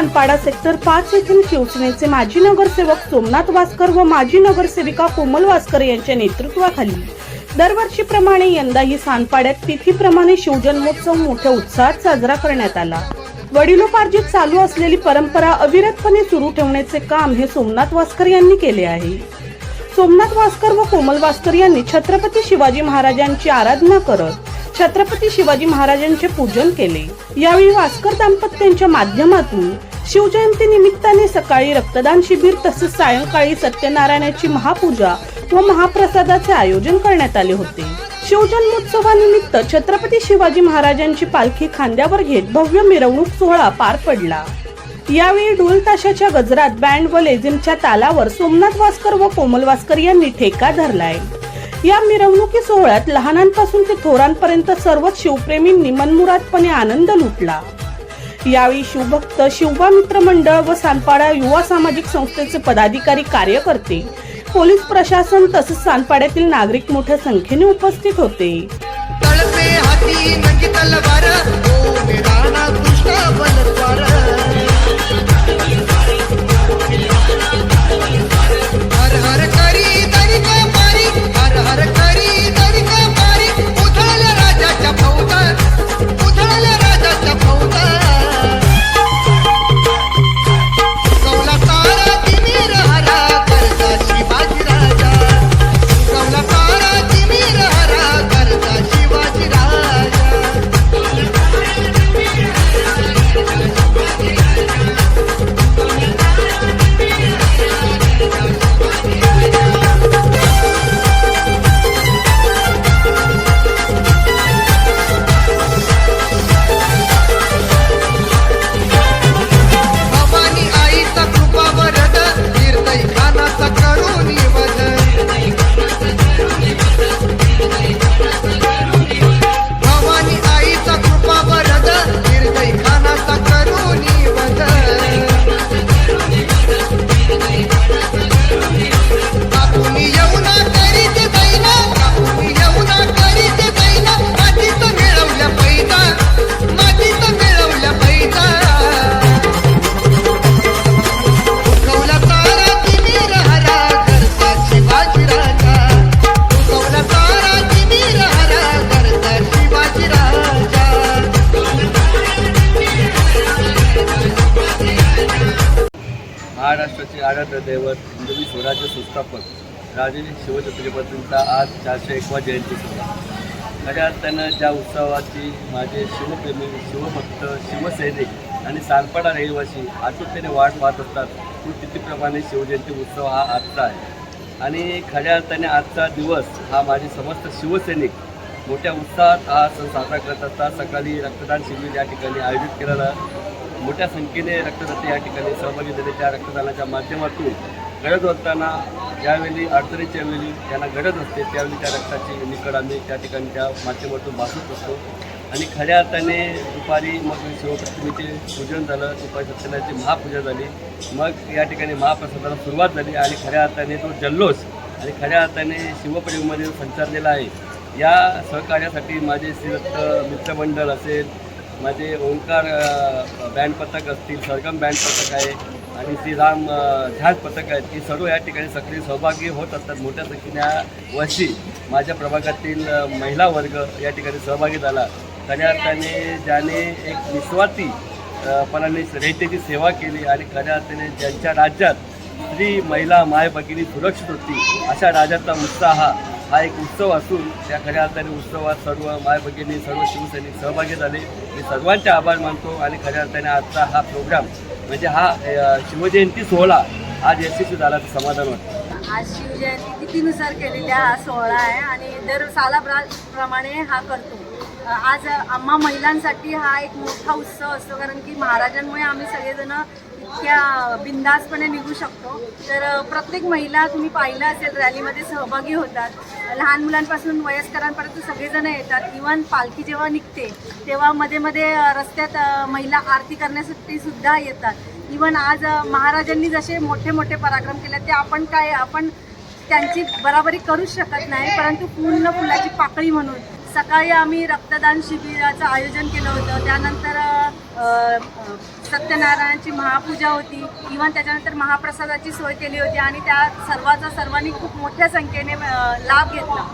Sanpada sector पाच येथील शिवसेनेचे माजी नगरसेवक सोमनाथ वासकर व माजी नगरसेविका कोमल वासकर यांच्या नेतृत्वाखाली. दरवर्षीप्रमाणे यंदाही सानपाड्यात तिथीप्रमाणे शिवजन्मोत्सव मोठ्या उत्साहात साजरा करण्यात आला. वडिलोपार्जित चालू असलेली परंपरा अविरतपणे सुरू ठेवण्याचे काम हे सोमनाथ वासकर यांनी केले आहे. सोमनाथ वासकर व कोमल वासकर यांनी छत्रपती शिवाजी महाराजांची आराधना करत छत्रपती शिवाजी महाराजांचे पूजन केले. यावेळी वासकर दाम्पत्यांच्या माध्यमातून शिवजयंती निमित्ताने सकाळी रक्तदान शिबिर तसेच सायंकाळी सत्यनारायणाची महापूजा व महाप्रसादाचे आयोजन करण्यात आले होते. शिवजन्मोत्सवानिमित्त छत्रपती शिवाजी महाराजांची पालखी खांद्यावर घेत भव्य मिरवणूक सोहळा पार पडला. यावेळी ढोल ताशाच्या गजरात बँड व लेझिमच्या तालावर सोमनाथ वासकर व कोमल वासकर यांनी ठेका धरलाय. या मिरवणुकी सोहळ्यात लहानांपासून ते थोरांपर्यंत सर्वच शिवप्रेमींनी मनमुरादपणे आनंद लुटला. यावेळी शिवभक्त शिवभामित्र मंडळ व सानपाडा युवा सामाजिक संस्थेचे पदाधिकारी कार्यकर्ते पोलीस प्रशासन तसेच सानपाड्यातील नागरिक मोठ्या संख्येने उपस्थित होते. तळपे हाती नंगी तलवार ओ बलद्वार. महाराष्ट्राचे आराध्य दैवत हिंदवी स्वराज्य संस्थापक राजे शिवछत्रपतींचा आज चारशे एकवा जयंती सोहळा खऱ्या अर्थानं ज्या उत्सवाची माझे शिवप्रेमी शिवभक्त शिवसैनिक आणि सालपाडा रहिवासी आतुरतेने वाट पाहत असतात तो तिथीप्रमाणे शिवजयंती उत्सव हा आजचा आहे. आणि खऱ्या अर्थाने आजचा दिवस हा माझे समस्त शिवसैनिक मोठ्या उत्साहात हा सण साजरा करत असतात. सकाळी रक्तदान शिबिर या ठिकाणी आयोजित केलेलं मोठ्या संख्येने रक्तदाते या ठिकाणी सहभागी झाले. त्या रक्तदानाच्या माध्यमातून गरज असताना ज्यावेळी अडचणीच्या वेळी त्यांना गरज असते त्यावेळी त्या रक्ताची निकड आम्ही त्या ठिकाणी त्या माध्यमातून भासत असतो. आणि खऱ्या अर्थाने दुपारी मग शिवप्रतिमेचे पूजन झालं. दुपारी सत्यनारायणची महापूजा झाली. मग या ठिकाणी महाप्रसादाला सुरुवात झाली आणि खऱ्या अर्थाने तो जल्लोष आणि खऱ्या अर्थाने शिवप्रेमीमध्ये संचारलेला आहे. या सहकार्यासाठी माझे श्रीदत्त मित्रमंडळ असेल माझे ओंकार बँड पथक असतील सरगम बँड पथक आहे आणि श्रीराम अ, झाज पथक आहेत. ती सर्व या ठिकाणी सक्रिय सहभागी होत असतात. मोठ्या संख्येने या वर्षी माझ्या प्रभागातील महिला वर्ग या ठिकाणी सहभागी झाला. खऱ्या अर्थाने ज्याने एक निस्वार्थी पणाने रयतेची सेवा केली आणि खऱ्या अर्थाने ज्यांच्या राज्यात स्त्री महिला माय भगिनी सुरक्षित होती अशा राज्याचा उत्साह हा एक उत्सव असून त्या खऱ्या अर्थाने उत्सवात सर्व माय भगिनी सर्व शिवसैनिक सहभागी झाले. मी सर्वांचे आभार मानतो आणि खऱ्या अर्थाने आजचा हा प्रोग्राम म्हणजे हा शिवजयंती सोहळा आज यशस्वी झाल्याचं समाधान वाटतं आज शिवजयंती तिथीनुसार केलेला हा सोहळा आहे आणि दर सालाप्रमाणे हा करतो. आज आम्हा महिलांसाठी हा एक मोठा उत्सव असतो कारण की महाराजांमुळे आम्ही सगळेजण त्या बिंदासपणे निघू शकतो. तर प्रत्येक महिला तुम्ही पाहिलं असेल रॅलीमध्ये सहभागी होतात. लहान मुलांपासून वयस्करांपर्यंत सगळेजण येतात. इवन पालखी जेव्हा निघते तेव्हा मध्ये मध्ये रस्त्यात महिला आरती करण्यासाठी सुद्धा येतात. इवन आज महाराजांनी जसे मोठे मोठे पराक्रम केले ते आपण काय आपण त्यांची बराबरी करूच शकत नाही परंतु पूर्ण फुलाची पाकळी म्हणून सकाळी आम्ही रक्तदान शिबिराचं आयोजन केलं होतं. त्यानंतर सत्यनारायणाची महापूजा होती. इव्हन त्याच्यानंतर महाप्रसादाची सोय केली होती आणि त्या सर्वाचा सर्वांनी खूप मोठ्या संख्येने लाभ घेतला.